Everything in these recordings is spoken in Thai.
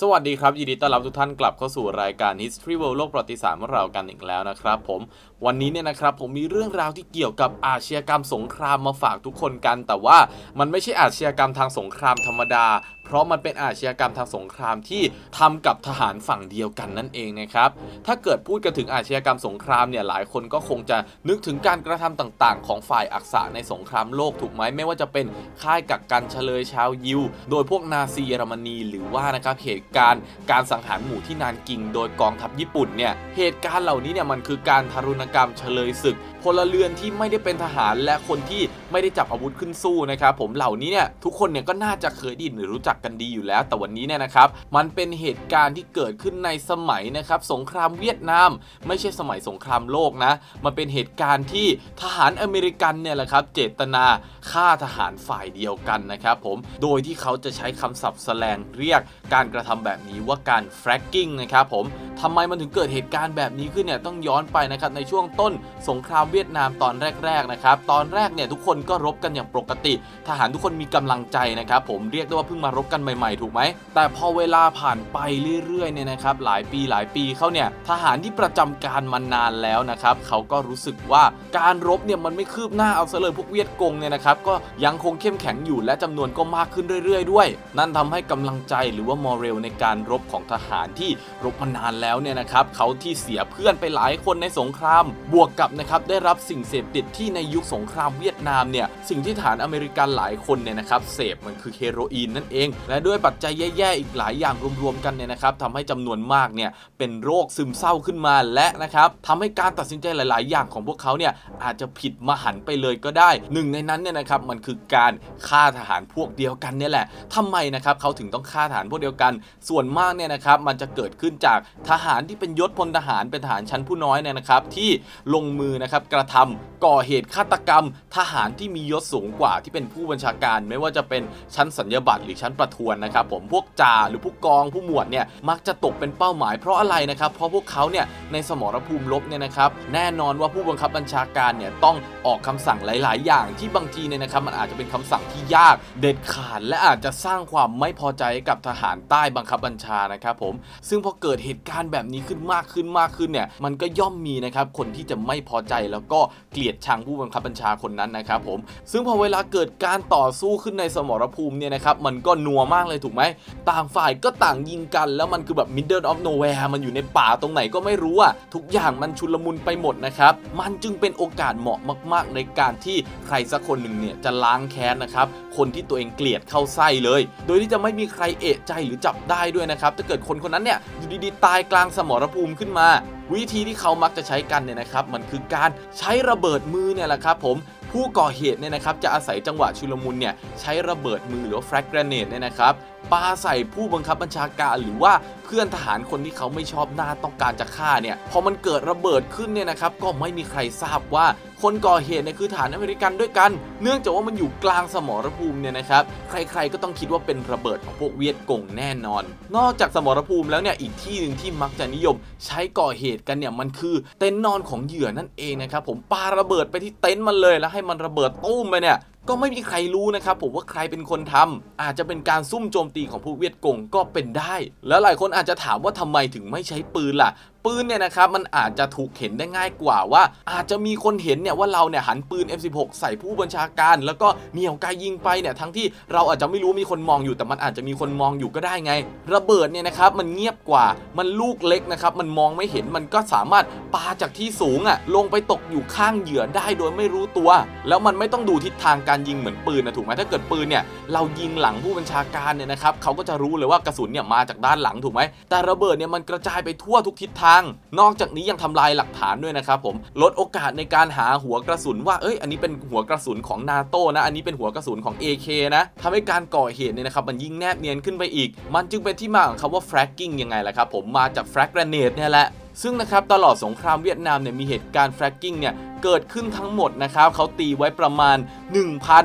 สวัสดีครับ ยินดีต้อนรับทุกท่านกลับเข้าสู่รายการ History World โลกประวัติศาสตร์ของเรากันอีกแล้วนะครับผมวันนี้เนี่ยนะครับผมมีเรื่องราวที่เกี่ยวกับอาชญากรรมสงครามมาฝากทุกคนกัน แต่ว่ามันไม่ใช่อาชญากรรมทางสงครามธรรมดาเพราะมันเป็นอาชญากรรมทางสงครามที่ทำกับทหารฝั่งเดียวกันนั่นเองนะครับ ถ้าเกิดพูดกันถึงอาชญากรรมสงครามเนี่ยหลายคนก็คงจะนึกถึงการกระทำต่างๆ ของฝ่ายอักษะในสงครามโลกถูกไหมไม่ว่าจะเป็นค่ายกักกันเฉลยชาวยิว โดยพวกนาซีเยอรมนีหรือว่านะครับเหตุการณ์การสังหารหมู่ที่นานกิง โดยกองทัพญี่ปุ่นเนี่ยเหตุการณ์เหล่านี้เนี่ยมันคือการทารุณกรรมเฉลยศึกพลเรือนที่ไม่ได้เป็นทหารและคนที่ไม่ได้จับอาวุธขึ้นสู้นะครับผมเหล่านี้เนี่ยทุกคนเนี่ยก็น่าจะเคยได้ยินหรือรู้จักกันดีอยู่แล้ว แต่วันนี้เนี่ยนะครับ มันเป็นเหตุการณ์ที่เกิดขึ้นในสมัยนะครับสงครามเวียดนาม ไม่ใช่สมัยสงครามโลกนะ มันเป็นเหตุการณ์ที่ทหารอเมริกันเนี่ยแหละครับเจตนาฆ่าทหารฝ่ายเดียวกันนะครับผม โดยที่เขาจะใช้คำศัพท์แสลงเรียกการกระทำแบบนี้ว่าการ fracking นะครับผมทำไมมันถึงเกิดเหตุการณ์แบบนี้ขึ้นเนี่ยต้องย้อนไปนะครับในช่วงต้นสงครามเวียดนามตอนแรกๆนะครับตอนแรกเนี่ยทุกคนก็รบกันอย่างปกติ ทหารทุกคนมีกำลังใจนะครับผมเรียกได้ว่าเพิ่งมารบกันใหม่ๆ ถูกไหม แต่พอเวลาผ่านไปเรื่อยๆเนี่ยนะครับหลายปีหลายปีเขาเนี่ยทหารที่ประจำการมานานแล้วนะครับเขาก็รู้สึกว่าการรบเนี่ยมันไม่คืบหน้าเอาซะเลยพวกเวียดกงเนี่ยนะครับก็ยังคงเข้มแข็งอยู่และจำนวนก็มากขึ้นเรื่อยๆ ด้วย นั่นทำให้กำลังใจหรือว่ามอเรลในการรบของทหารที่รบมานานแล้วเนี่ยนะครับเขาที่เสียเพื่อนไปหลายคนในสงคราม บวกกับนะครับได้รับสิ่งเสพติดที่ในยุคสงครามเวียดนามเนี่ยสิ่งที่ทหารอเมริกันหลายคนเนี่ยนะครับเสพมันคือเฮโรอีนนั่นเองและด้วยปัจจัยแย่ๆอีกหลายอย่างรวมๆกันเนี่ยนะครับทำให้จำนวนมากเนี่ยเป็นโรคซึมเศร้าขึ้นมาและนะครับทำให้การตัดสินใจหลาย ๆ อย่างของพวกเขาเนี่ยอาจจะผิดมหันไปเลยก็ได้ หนึ่งในนั้นเนี่ยนะครับมันคือการฆ่าทหารพวกเดียวกันเนี่ยแหละทำไมนะครับเขาถึงต้องฆ่าทหารพวกเดียวกัน ส่วนมากเนี่ยนะครับมันจะเกิดขึ้นจากทหารที่เป็นยศพลทหารเป็นทหารชั้นผู้น้อยเนี่ยนะครับที่ลงมือนะครับกระทำก่อเหตุฆาตกรรม ทหารที่มียศสูงกว่าที่เป็นผู้บัญชาการ ไม่ว่าจะเป็นชั้นสัญญาบัตรหรือชั้นประทวนนะครับผมพวกจ่าหรือผู้กองผู้หมวดเนี่ยมักจะตกเป็นเป้าหมายเพราะอะไรนะครับ เพราะพวกเขาเนี่ยในสมรภูมิรบเนี่ยนะครับแน่นอนว่าผู้บังคับบัญชาการเนี่ยต้องออกคำสั่งหลาย ๆ อย่างที่บางทีเนี่ยนะครับมันอาจจะเป็นคำสั่งที่ยากเด็ดขาด และอาจจะสร้างความไม่พอใจกับทหารใต้บังคับบัญชานะครับผมซึ่งพอเกิดเหตุการณ์แบบนี้ขึ้นมากขึ้นมากขึ้นเนี่ยมันก็ย่อมมีนะครับคนที่จะไม่พอใจแล้วก็เกลียดชังผู้บังคับบัญชาคนนั้นนะครับผมซึ่งพอเวลาเกิดการต่อสู้ขึ้นในสมรภูมิเนี่ยนะครับมันก็นัวมากเลยถูกไหม ต่างฝ่ายก็ต่างยิงกันแล้วมันคือแบบ middle of nowhere มันอยู่ในป่าตรงไหนก็ไม่รู้อะทุกอย่างมันชุลมุนไปหมดนะครับ มันจึงเป็นโอกาสเหมาะมากๆ ในการที่ใครสักคนหนึ่งเนี่ยจะล้างแค้นนะครับ คนที่ตัวเองเกลียดเข้าไส้เลย โดยที่จะไม่มีใครเอะใจหรือจับได้ด้วยนะครับ ถ้าเกิดคนคนนั้นเนี่ยอยู่ดีๆตายกลางสมรภูมิขึ้นมาวิธีที่เขามักจะใช้กันเนี่ยนะครับ มันคือการใช้ระเบิดมือเนี่ยแหละครับผม ผู้ก่อเหตุเนี่ยนะครับจะอาศัยจังหวะชุลมุนเนี่ยใช้ระเบิดมือหรือว่าแฟลกเกรเนตเนี่ยนะครับ ปาใส่ผู้บังคับบัญชาการหรือว่าเพื่อนทหารคนที่เขาไม่ชอบหน้าต้องการจะฆ่าเนี่ยพอมันเกิดระเบิดขึ้นเนี่ยนะครับก็ไม่มีใครทราบว่าคนก่อเหตุเนี่ยคือฐานอเมริกันด้วยกัน เนื่องจากว่ามันอยู่กลางสมรภูมิเนี่ยนะครับ ใครๆก็ต้องคิดว่าเป็นระเบิดของพวกเวียดกงแน่นอน นอกจากสมรภูมิแล้วเนี่ยอีกที่หนึ่งที่มักจะนิยม ใช้ก่อเหตุกันเนี่ยมันคือเต็นท์นอนของเหยื่อนั่นเองนะครับผมปาระเบิดไปที่เต็นท์มันเลยแล้วให้มันระเบิดตุ้มไปเนี่ย ก็ไม่มีใครรู้นะครับผมว่าใครเป็นคนทำอาจจะเป็นการซุ่มโจมตีของผู้เวียดกงก็เป็นได้ แล้วหลายคนอาจจะถามว่าทำไมถึงไม่ใช้ปืนล่ะ ปืนเนี่ยนะครับมันอาจจะถูกเห็นได้ง่ายกว่าว่า อาจจะมีคนเห็นเนี่ยว่าเราเนี่ยหันปืน F16 ใส่ผู้บัญชาการ แล้วก็เหนี่ยวไกยิงไปเนี่ยทั้งที่เราอาจจะไม่รู้มีคนมองอยู่แต่มันอาจจะมีคนมองอยู่ก็ได้ไง ระเบิดเนี่ยนะครับมันเงียบกว่ามันลูกเล็กนะครับมันมองไม่เห็นมันก็สามารถปาจากที่สูงอะ่ะลงไปตกอยู่ข้างเหยื่อได้โดยไม่รู้ตัว แล้วมันไม่ต้องดูทิศทางการยิงเหมือนปืนนะถูกไหมถ้าเกิดปืนเนี่ยเรายิงหลังผู้บัญชาการเนี่ยนะครับเขาก็จะรู้เลยว่ากระสุนเนี่ยมาจากด้านหลังถูกไหมแต่ระเบิดเนี่ยมันกระจายไปทั่วทุกทิศทางนอกจากนี้ยังทำลายหลักฐานด้วยนะครับผมลดโอกาสในการหาหัวกระสุนว่าเอ้ยอันนี้เป็นหัวกระสุนของนาโตนะ อันนี้เป็นหัวกระสุนของ AK นะทำให้การก่อเหตุเนี่ยนะครับมันยิ่งแนบเนียนขึ้นไปอีก มันจึงเป็นที่มาของคำว่า fracking ยังไงล่ะครับผมมาจาก frag grenade เนี่ยแหละ ซึ่งนะครับตลอดสงครามเวียดนามเนี่ยมีเหตุการณ์ fracking เนี่ยเกิดขึ้นทั้งหมดนะครับเขาตีไว้ประมาณ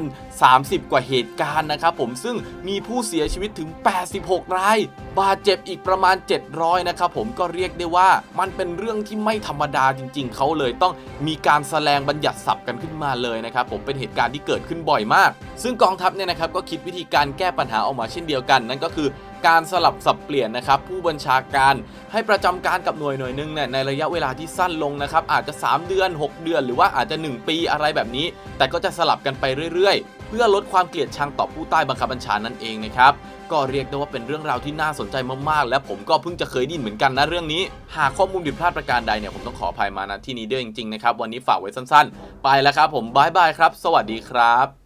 1,030 กว่าเหตุการณ์นะครับผมซึ่งมีผู้เสียชีวิตถึง 86 ราย บาดเจ็บอีกประมาณ 700 นะครับผมก็เรียกได้ว่ามันเป็นเรื่องที่ไม่ธรรมดาจริง ๆ เขาเลยต้องมีการแสดงบัญญัติศัพท์กันขึ้นมาเลยนะครับผมเป็นเหตุการณ์ที่เกิดขึ้นบ่อยมาก ซึ่งกองทัพเนี่ยนะครับก็คิดวิธีการแก้ปัญหาออกมาเช่นเดียวกัน นั่นก็คือการสลับสับเปลี่ยนนะครับผู้บัญชาการ ให้ประจำการกับหน่วยหน่วยหนึงเนี่ยในระยะเวลาที่สั้นลงนะครับอาจจะ 3 เดือน 6 เดือน หรือว่าอาจจะ 1 ปีอะไรแบบนี้ แต่ก็จะสลับกันไปเรื่อยๆ เพื่อลดความเกลียดชังต่อผู้ใต้บังคับบัญชานั่นเองนะครับก็เรียกได้ว่าเป็นเรื่องราวที่น่าสนใจมากๆ และผมก็เพิ่งจะเคยได้ยินเหมือนกันนะเรื่องนี้ หากข้อมูลผิดพลาดประการใดเนี่ยผมต้องขออภัยมาณที่นี้ด้วยจริงๆนะครับวันนี้ฝากไว้สั้นๆ ไปแล้วครับผมบายบายครับ สวัสดีครับ